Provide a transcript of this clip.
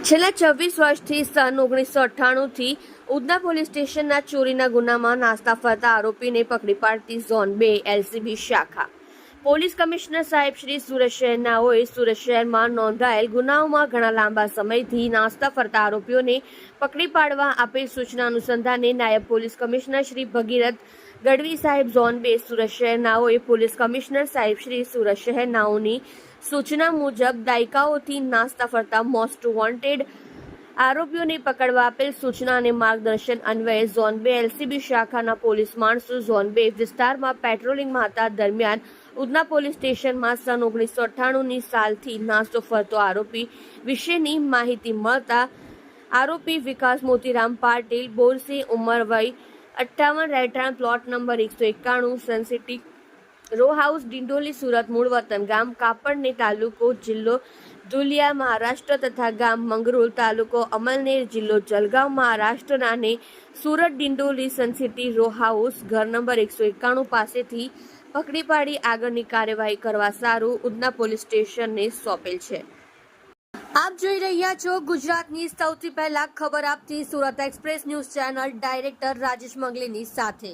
છેલ્લા છવ્વીસ વર્ષથી સન ઓગણીસો અઠ્ઠાણુંથી ઉધના પોલીસ સ્ટેશનના ચોરીના ગુનામાં નાસ્તા ફરતા આરોપીને પકડી પાડતી ઝોન બે એલસીબી શાખા. પોલીસ કમિશનર સાહેબ શ્રી સુરત શહેરનાઓએ સુરત શહેરમાં નોંધાયેલ ગુનાઓમાં ઘણા લાંબા સમયથી નાસ્તા ફરતા આરોપીઓને પકડી પાડવા આપેલ સૂચના અનુસંધાને નાયબ પોલીસ કમિશનર શ્રી ભગીરથ ગઢવી સાહેબ ઝોન બે સુરત શહેરનાઓએ પોલીસ કમિશનર સાહેબ શ્રી સુરત શહેરનાઓની સૂચના મુજબ દાયકાઓથી નાસ્તા ફરતા મોસ્ટ વોન્ટેડ આરોપીઓને પકડવા આપેલ સૂચના અને માર્ગદર્શન અન્વયે ઝોન બે એલસીબી શાખાના પોલીસ માણસો ઝોન બે વિસ્તારમાં પેટ્રોલિંગમાં હતા. દરમિયાન ઉધના પોલીસ સ્ટેશનમાં સન ઓગણીસો અઠ્ઠાણુંની સાલથી નાસ્તો ફરતો આરોપી વિશેની માહિતી મળતા આરોપી વિકાસ મોતીરામ પાટીલ, બોરસે ઉંમર વય અઠ્ઠાવન, રહેઠાણ પ્લોટ નંબર એકસો એકાણું Sun City row house, Dindoli Surat, મૂળ વતન ગામ કાપડને તાલુકો જિલ્લો ધુલિયા મહારાષ્ટ્ર તથા ગામ મંગરુલ તાલુકો અમલનેર જિલ્લો જલગાંવ મહારાષ્ટ્રના અને Surat Dindoli Sun City row house ઘર નંબર એકસો એકાણું પાસેથી પકડી પાડી આગળની કાર્યવાહી કરવા સારું ઉધના પોલીસ સ્ટેશનને સોંપેલ છે. આપ જોઈ રહ્યા છો ગુજરાતની સૌથી પહેલા ખબર આપતી Surat express news channel director Rajesh મંગલીની સાથે.